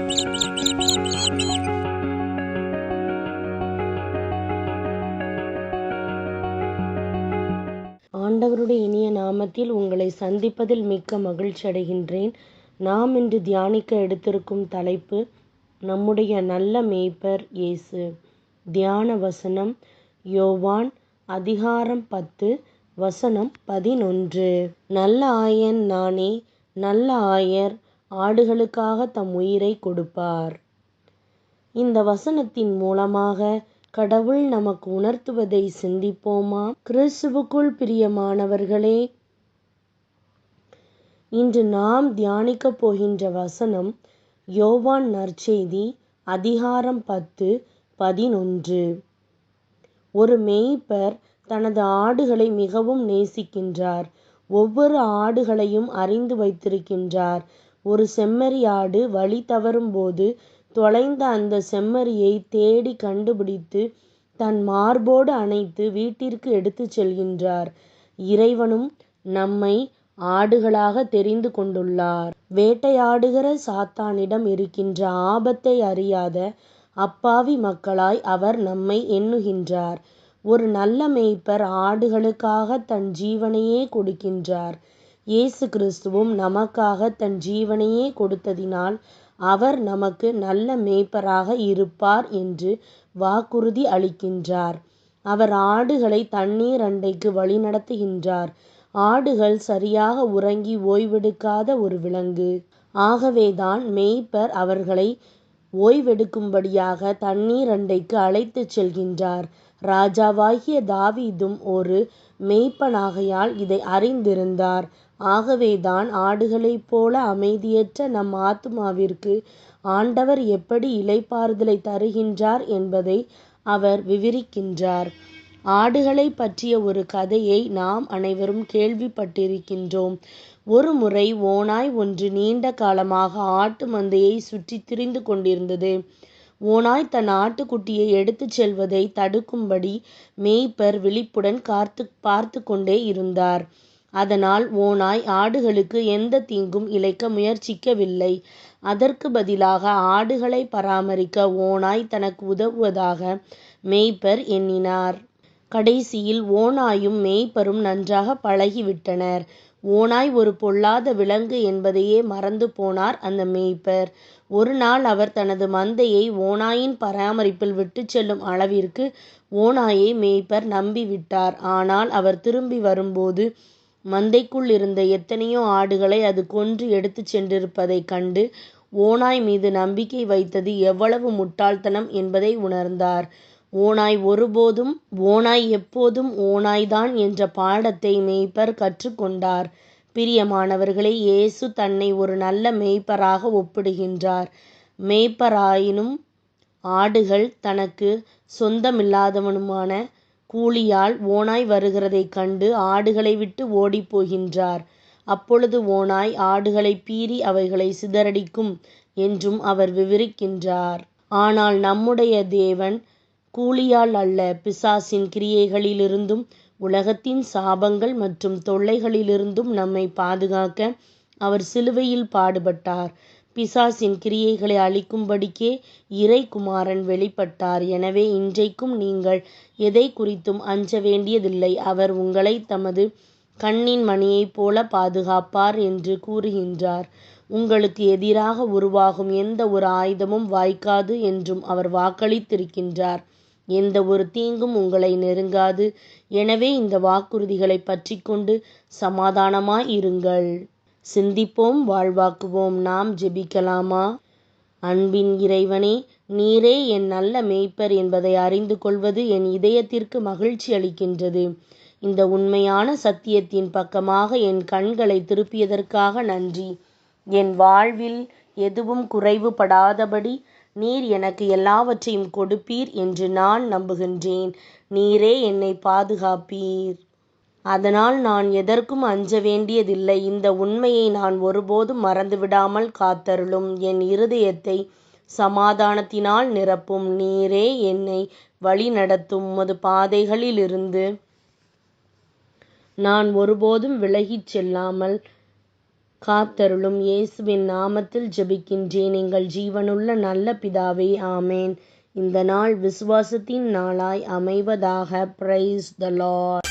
ஆண்டவருடைய இனிய நாமத்தில் உங்களை சந்திப்பதில் மிக்க மகிழ்ச்சி அடைகின்றேன். நாம் இன்று தியானிக்க எடுத்திருக்கும் தலைப்பு நம்முடைய நல்ல மேய்ப்பர் இயேசு. தியான வசனம் யோவான் அதிகாரம் பத்து வசனம் பதினொன்று. நல்ல ஆயன் நானே நல்ல ஆயர் ஆடுகளுக்காக தம் உயிரை கொடுப்பார். இந்த வசனத்தின் மூலமாக கடவுள் நமக்கு உணர்த்துவதை சிந்திப்போமா? கிறிஸ்துவுக்குள் பிரியமானவர்களே இன்று நாம் தியானிக்கப் போகின்ற வசனம் யோவான் நற்செய்தி அதிகாரம் பத்து பதினொன்று. ஒரு மேய்ப்பர் தனது ஆடுகளை மிகவும் நேசிக்கின்றார். ஒவ்வொரு ஆடுகளையும் அறிந்து வைத்திருக்கின்றார். ஒரு செம்மறி ஆடு வழி தவறும்போது தொலைந்த அந்த செம்மறியை தேடி கண்டுபிடித்து தன் மார்போடு அணைத்து வீட்டிற்கு எடுத்துச் செல்கின்றார். இறைவனும் நம்மை ஆடுகளாக தெரிந்து கொண்டுள்ளார். வேட்டையாடுகிற சாத்தானிடம் இருக்கின்ற ஆபத்தை அறியாத அப்பாவி மக்களாய் அவர் நம்மை எண்ணுகின்றார். ஒரு நல்ல மேய்ப்பர் ஆடுகளுக்காக தன் ஜீவனையே கொடுக்கின்றார். இயேசு கிறிஸ்துவும் நமக்காக தன் ஜீவனையே கொடுத்ததினால் அவர் நமக்கு நல்ல மேய்ப்பராக இருப்பார் என்று வாக்குறுதி அளிக்கின்றார். அவர் ஆடுகளை தண்ணீர் அண்டைக்கு வழிநடத்துகின்றார் ஆடுகள் சரியாக உறங்கி ஓய்வெடுக்காத ஒரு விலங்கு. ஆகவேதான் மேய்ப்பர் அவர்களை ஓய்வெடுக்கும்படியாக தண்ணீர் அண்டைக்கு அழைத்துச் செல்கின்றார். ராஜாவாகிய தாவீதும் ஒரு மேய்ப்பனாகையால் இதை அறிந்திருந்தார். ஆகவேதான் ஆடுகளைப் போல அமைதியற்ற நம் ஆத்துமாவிற்கு ஆண்டவர் எப்படி இளைப்பாறுதலை தருகின்றார் என்பதை அவர் விவரிக்கின்றார். ஆடுகளை பற்றிய ஒரு கதையை நாம் அனைவரும் கேள்விப்பட்டிருக்கின்றோம். ஒரு முறை ஓநாய் ஒன்று நீண்ட காலமாக ஆட்டு மந்தையை சுற்றி திரிந்து கொண்டிருந்தது. ஓநாய் தன் ஆட்டுக்குட்டியை எடுத்துச் செல்வதை தடுக்கும்படி மேய்ப்பர் விழிப்புடன் காத்து பார்த்து கொண்டே இருந்தார். அதனால் ஓநாய் ஆடுகளுக்கு எந்த தீங்கும் இழைக்க முயற்சிக்கவில்லை. அதற்கு பதிலாக ஆடுகளை பராமரிக்க ஓநாய் தனக்கு உதவுவதாக மேய்ப்பர் எண்ணினார். கடைசியில் ஓநாயும் மேய்ப்பரும் நன்றாக பழகிவிட்டனர். ஓநாய் ஒரு பொல்லாத விலங்கு என்பதையே மறந்து போனார் அந்த மேய்ப்பர். ஒரு நாள் அவர் தனது மந்தையை ஓநாயின் பராமரிப்பில் விட்டுச் செல்லும் அளவிற்கு ஓநாயை மேய்ப்பர் நம்பிவிட்டார். ஆனால் அவர் திரும்பி வரும்போது மந்தைக்குள் இருந்த எத்தனையோ ஆடுகளை அது கொன்று எடுத்துச் சென்றிருப்பதைக் கண்டு ஓநாய் மீது நம்பிக்கை வைத்தது எவ்வளவு முட்டாள்தனம் என்பதை உணர்ந்தார். ஓநாய் ஒருபோதும் ஓநாய் எப்போதும் ஓநாய்தான் என்ற பாடத்தை மேய்ப்பர் கற்றுக்கொண்டார். பிரியமானவர்களே இயேசு தன்னை ஒரு நல்ல மேய்ப்பராக ஒப்பிடுகின்றார். மேய்ப்பராயினும் ஆடுகள் தனக்கு சொந்தமில்லாதவனுமான கூலியால் ஓநாய் வருகிறதைக் கண்டு ஆடுகளை விட்டு ஓடிப்போகின்றார் அப்பொழுது ஓநாய் ஆடுகளை பீறி அவைகளை சிதறடிக்கும் என்றும் அவர் விவரிக்கின்றார். ஆனால் நம்முடைய தேவன் கூலியால் அல்ல பிசாசின் கிரியைகளிலிருந்தும் உலகத்தின் சாபங்கள் மற்றும் தொல்லைகளிலிருந்தும் நம்மை பாதுகாக்க அவர் சிலுவையில் பாடுபட்டார். பிசாசின் கிரியைகளை அழிக்கும்படிக்கே இறைக்குமாரன் வெளிப்பட்டார். எனவே இன்றைக்கும் நீங்கள் எதை குறித்தும் அஞ்ச வேண்டியதில்லை. அவர் உங்களை தமது கண்ணின் மணியைப் போல பாதுகாப்பார் என்று கூறுகின்றார். உங்களுக்கு எதிராக உருவாகும் எந்த ஒரு ஆயுதமும் வாய்க்காது என்றும் அவர் வாக்களித்திருக்கின்றார். எந்த ஒரு தீங்கும் உங்களை நெருங்காது. எனவே இந்த வாக்குறுதிகளை பற்றி கொண்டு சமாதானமாய் இருங்கள் சிந்திப்போம் வாழ்வாக்குவோம். நாம் ஜெபிக்கலாமா? அன்பின் இறைவனே நீரே என் நல்ல மேய்ப்பர் என்பதை அறிந்து கொள்வது என் இதயத்திற்கு மகிழ்ச்சி அளிக்கின்றது. இந்த உண்மையான சத்தியத்தின் பக்கமாக என் கண்களை திருப்பியதற்காக நன்றி. என் வாழ்வில் எதுவும் குறைவுபடாதபடி நீர் எனக்கு எல்லாவற்றையும் கொடுப்பீர் என்று நான் நம்புகின்றேன். நீரே என்னை பாதுகாப்பீர். அதனால் நான் எதற்கும் அஞ்ச வேண்டியதில்லை இந்த உண்மையை நான் ஒருபோதும் மறந்துவிடாமல் காத்தருளும். என் இருதயத்தை சமாதானத்தினால் நிரப்பும். நீரே என்னை வழி நடத்தும் உமது பாதைகளிலிருந்து நான் ஒருபோதும் விலகிச் செல்லாமல் காத்தருளும். இயேசுவின் நாமத்தில் ஜெபிக்கின்றேன். எங்கள் ஜீவனுள்ள நல்ல பிதாவே ஆமேன். இந்த நாள் விசுவாசத்தின் நாளாய் அமைவதாக பிரைஸ் த லார்ட்.